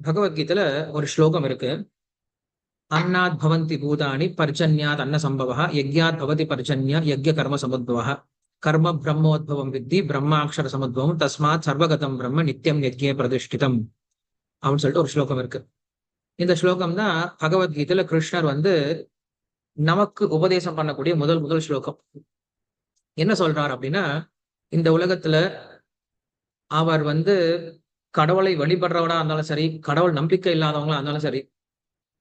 பகவத்கீதையில ஒரு ஸ்லோகம் இருக்கு. அன்னாத் பவந்தி பூதானி பர்ஜன்யாத் அன்ன சம்பவா யக்யாத் பவதி பர்ஜன்யா யக்ய கர்ம சமுத்பவா கர்ம பிரம்மோத்பவம் வித்தி பிரம்மாட்சர சமுத்பவம் தஸ்மாத் சர்வகதம் பிரம்ம நித்தியம் யக்யே பிரதிஷ்டிதம் அப்படின்னு சொல்லிட்டு ஒரு ஸ்லோகம் இருக்கு. இந்த ஸ்லோகம் தான் பகவத்கீதையில கிருஷ்ணர் வந்து நமக்கு உபதேசம் பண்ணக்கூடிய முதல் முதல் ஸ்லோகம். என்ன சொல்றார் அப்படின்னா இந்த உலகத்துல அவர் வந்து கடவுளை வழிபடுறவனா இருந்தாலும் சரி கடவுள் நம்பிக்கை இல்லாதவங்களா இருந்தாலும் சரி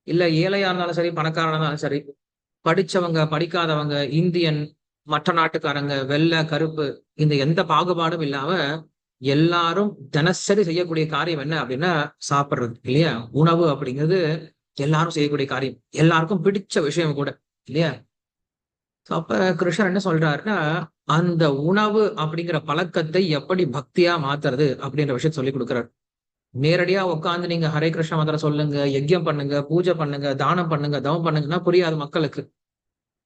இல்ல ஏழையா இருந்தாலும் சரி பணக்காரனா இருந்தாலும் சரி படிச்சவங்க படிக்காதவங்க இந்தியன் மற்ற நாட்டுக்காரங்க வெள்ளை கருப்பு இந்த எந்த பாகுபாடும் இல்லாம எல்லாரும் தினசரி செய்யக்கூடிய காரியம் என்ன அப்படின்னா சாப்பிடுறது இல்லையா? உணவு அப்படிங்கிறது எல்லாரும் செய்யக்கூடிய காரியம். எல்லாருக்கும் பிடிச்ச விஷயம் கூட இல்லையா? அப்ப கிருஷ்ணர் என்ன சொல்றாருன்னா அந்த உணவு அப்படிங்கிற பழக்கத்தை எப்படி பக்தியா மாத்துறது அப்படின்ற விஷயத்த சொல்லி கொடுக்குறாரு. நேரடியா உட்காந்து நீங்க ஹரே கிருஷ்ண மந்திரம் சொல்லுங்க யஜ்யம் பண்ணுங்க பூஜை பண்ணுங்க தானம் பண்ணுங்க தவம் பண்ணுங்கன்னா புரியாது மக்களுக்கு.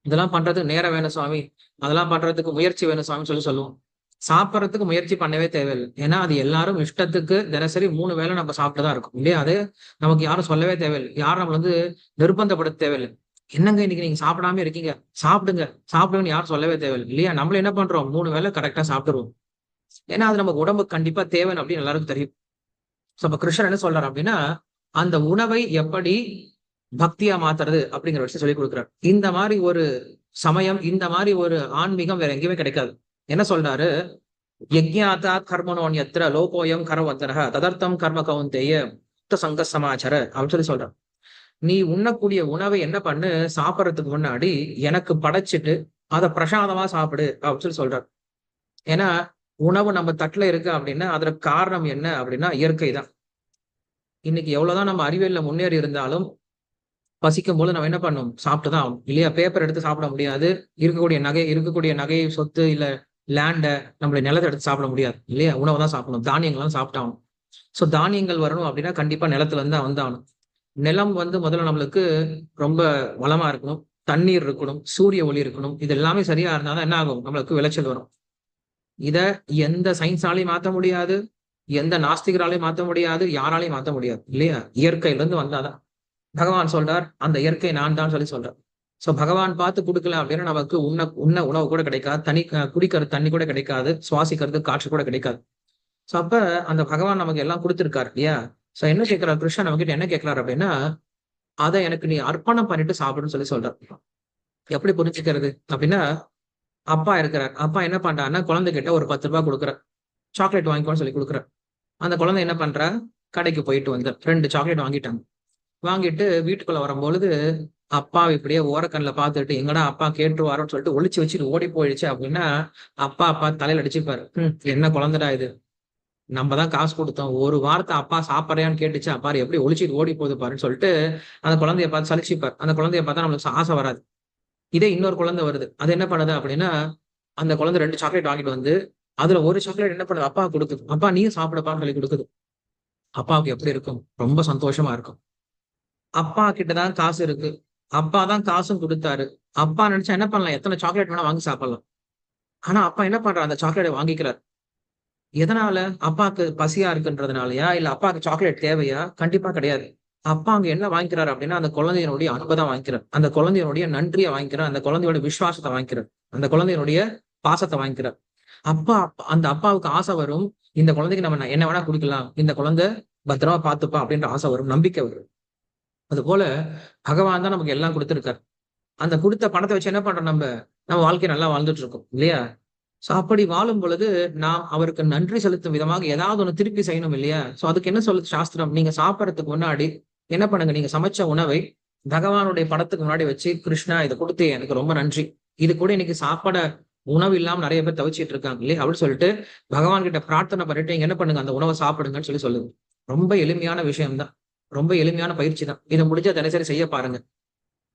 இதெல்லாம் பண்றதுக்கு நேரம் வேணும் சுவாமி அதெல்லாம் பண்றதுக்கு முயற்சி வேணும் சுவாமி சொல்லி சொல்லுவோம். சாப்பிட்றதுக்கு முயற்சி பண்ணவே தேவையில்லை. ஏன்னா அது எல்லாரும் இஷ்டத்துக்கு தினசரி மூணு வேளை நம்ம சாப்பிட்டுதான் இருக்கும். இல்லையா? அது நமக்கு யாரும் சொல்லவே தேவையில்லை. யாரும் நம்மள வந்து நிர்பந்தப்படுத்த தேவையில்லை. என்னங்க இன்னைக்கு நீங்க சாப்பிடாம இருக்கீங்க? சாப்பிடுங்க. சாப்பிடுங்கன்னு யாரும் சொல்லவே தேவையில்லை. இல்லையா? நம்மள என்ன பண்றோம்? மூணு வேளை கரெக்டா சாப்பிடுவோம் ஏன்னா அது நமக்கு உடம்பு கண்டிப்பா தேவைன்னு அப்படின்னு எல்லாருக்கும் தெரியும். ஸோ அப்ப கிருஷ்ணர் என்ன சொல்றாரு அப்படின்னா அந்த உணவை எப்படி பக்தியா மாத்துறது அப்படிங்கிற விஷயம் சொல்லி கொடுக்குறாரு. இந்த மாதிரி ஒரு சமயம் இந்த மாதிரி ஒரு ஆன்மீகம் வேற எங்கேயுமே கிடைக்காது. என்ன சொல்றாரு? யஜ்ஞாத்தா கர்மனோன் எத்திர லோகோயம் கரவந்தரக ததர்த்தம் கர்ம கவுந்தேய சங்க சமாச்சார அப்படின்னு சொல்லி சொல்றாரு. நீ உண்ணக்கூடிய உணவை என்ன பண்ணு? சாப்பிட்றதுக்கு முன்னாடி எனக்கு படைச்சிட்டு அதை பிரசாதமா சாப்பிடு அப்படின்னு சொல்லி சொல்றாரு. ஏன்னா உணவு நம்ம தட்டுல இருக்கு அப்படின்னா அதற்கு காரணம் என்ன அப்படின்னா இயற்கை தான். இன்னைக்கு எவ்வளவுதான் நம்ம அறிவியல்ல முன்னேறி இருந்தாலும் பசிக்கும் போது நம்ம என்ன பண்ணும்? சாப்பிட்டு தான் ஆகும் இல்லையா? பேப்பர் எடுத்து சாப்பிட முடியாது. இருக்கக்கூடிய நகை இருக்கக்கூடிய நகை சொத்து இல்ல லேண்டை நம்மளுடைய நிலத்தை எடுத்து சாப்பிட முடியாது. இல்லையா? உணவு தான் சாப்பிடணும். தானியங்கள்லாம் சாப்பிட்டாகணும். ஸோ தானியங்கள் வரணும் அப்படின்னா கண்டிப்பா நிலத்துல இருந்து தான் வந்தாகணும் நிலம் வந்து முதல்ல நம்மளுக்கு ரொம்ப வளமா இருக்கணும் தண்ணீர் இருக்கணும் சூரிய ஒளி இருக்கணும் இது எல்லாமே சரியா இருந்தாதான் என்ன ஆகும்? நம்மளுக்கு விளைச்சல் வரும். இத எந்த சயின்ஸாலையும் மாற்ற முடியாது எந்த நாஸ்திகராலையும் மாற்ற முடியாது யாராலையும் மாற்ற முடியாது இல்லையா? இயற்கையில இருந்து வந்தாதான். பகவான் சொல்றார் அந்த இயற்கை நான் தான் சொல்லி சொல்றார். சோ பகவான் பார்த்து கொடுக்கல அப்படின்னா நமக்கு உண்ண உண்ண உணவு கூட கிடைக்காது தனி குடிக்கிறது தண்ணி கூட கிடைக்காது சுவாசிக்கிறது காற்று கூட கிடைக்காது. சோ அப்ப அந்த பகவான் நமக்கு எல்லாம் கொடுத்துருக்காரு இல்லையா? சோ என்ன கேட்கிறார் கிருஷ்ணன் நம்ம கிட்ட என்ன கேட்கிறார் அப்படின்னா அதை எனக்கு நீ அர்ப்பணம் பண்ணிட்டு சாப்பிடுன்னு சொல்லி சொல்றார். எப்படி புரிஞ்சுக்கிறது? அப்படின்னா அப்பா இருக்கிறார். அப்பா என்ன பண்றாருன்னா குழந்தைகிட்ட ஒரு பத்து ரூபாய் கொடுக்குறார். சாக்லேட் வாங்கிக்கோன்னு சொல்லி கொடுக்குறார். அந்த குழந்தை என்ன பண்றா? கடைக்கு போயிட்டு வந்து ரெண்டு சாக்லேட் வாங்கிட்டாங்க. வாங்கிட்டு வீட்டுக்குள்ள வரும்பொழுது அப்பா இப்படியே ஓரக்கண்ணில் பார்த்துட்டு எங்கடா அப்பா கேட்டுருவாரோன்னு சொல்லிட்டு ஒழிச்சு வச்சுட்டு ஓடி போயிடுச்சு. அப்படின்னா அப்பா அப்பா தலையில அடிச்சுப்பாரு. ம் என்ன குழந்தைடா இது? நம்ம தான் காசு கொடுத்தோம். ஒரு வாரத்தை அப்பா சாப்பிட்றியான்னு கேட்டுச்சு அப்பா எப்படி ஒழிச்சிட்டு ஓடி போகுது பாருன்னு சொல்லிட்டு அந்த குழந்தைய பார்த்து சலிச்சுப்பார் அந்த குழந்தைய பார்த்தா நம்மளுக்கு ஆசை வராது. இதே இன்னொரு குழந்தை வருது. அது என்ன பண்ணுது அப்படின்னா அந்த குழந்தை ரெண்டு சாக்லேட் வாங்கிட்டு வந்து அதுல ஒரு சாக்லேட் என்ன பண்ணுது? அப்பா கொடுக்குது. அப்பா நீயும் சாப்பிடப்பான்னு சொல்லி கொடுக்குது. அப்பாவுக்கு எப்படி இருக்கும்? ரொம்ப சந்தோஷமா இருக்கும். அப்பா கிட்டதான் காசு இருக்கு. அப்பா தான் காசும் கொடுத்தாரு. அப்பா நினைச்சா என்ன பண்ணலாம்? எத்தனை சாக்லேட் வேணா வாங்கி சாப்பிடலாம். ஆனா அப்பா என்ன பண்றாரு? அந்த சாக்லேட்டை வாங்கிக்கிறார். எதனால? அப்பாவுக்கு பசியா இருக்குன்றதுனாலயா? இல்ல அப்பாவுக்கு சாக்லேட் தேவையா? கண்டிப்பா கிடையாது. அப்பா அங்க என்ன வாங்கிக்கிறாரு அப்படின்னா அந்த குழந்தையினுடைய அன்பை தான் வாங்கிக்கிறார். அந்த குழந்தையினுடைய நன்றியை வாங்கிக்கிறார். அந்த குழந்தையோட விசுவாசத்தை வாங்கிக்கிறார். அந்த குழந்தையினுடைய பாசத்தை வாங்கிக்கிறார். அப்பா அந்த அப்பாவுக்கு ஆசை வரும் இந்த குழந்தைக்கு நம்ம என்ன வேணா குடிக்கலாம் இந்த குழந்தை பத்திரமா பார்த்துப்பா அப்படின்ற ஆசை வரும் நம்பிக்கை வரும். அது போல பகவான் தான் நமக்கு எல்லாம் கொடுத்துருக்காரு. அந்த கொடுத்த பணத்தை வச்சு என்ன பண்றோம் நம்ம? நம்ம வாழ்க்கை நல்லா வாழ்ந்துட்டு இருக்கோம் இல்லையா? சோ அப்படி வாழும் பொழுது நாம் அவருக்கு நன்றி செலுத்தும் விதமாக ஏதாவது ஒண்ணு திருப்பி செய்யணும் இல்லையா? சோ அதுக்கு என்ன சொல்லுது சாஸ்திரம்? நீங்க சாப்பிடறதுக்கு முன்னாடி என்ன பண்ணுங்க? நீங்க சமைச்ச உணவை பகவானுடைய படத்துக்கு முன்னாடி வச்சு கிருஷ்ணா இதை கொடுத்து எனக்கு ரொம்ப நன்றி. இது கூட இன்னைக்கு சாப்பாட உணவு இல்லாம நிறைய பேர் தவிச்சிட்டு இருக்காங்க இல்லையா? அப்படின்னு சொல்லிட்டு பகவான் கிட்ட பிரார்த்தனை பண்ணிட்டு என்ன பண்ணுங்க? அந்த உணவை சாப்பிடுங்கன்னு சொல்லி சொல்லுது. ரொம்ப எளிமையான விஷயம் தான் ரொம்ப எளிமையான பயிற்சி தான் இதை முடிஞ்சா தினசரி செய்ய பாருங்க.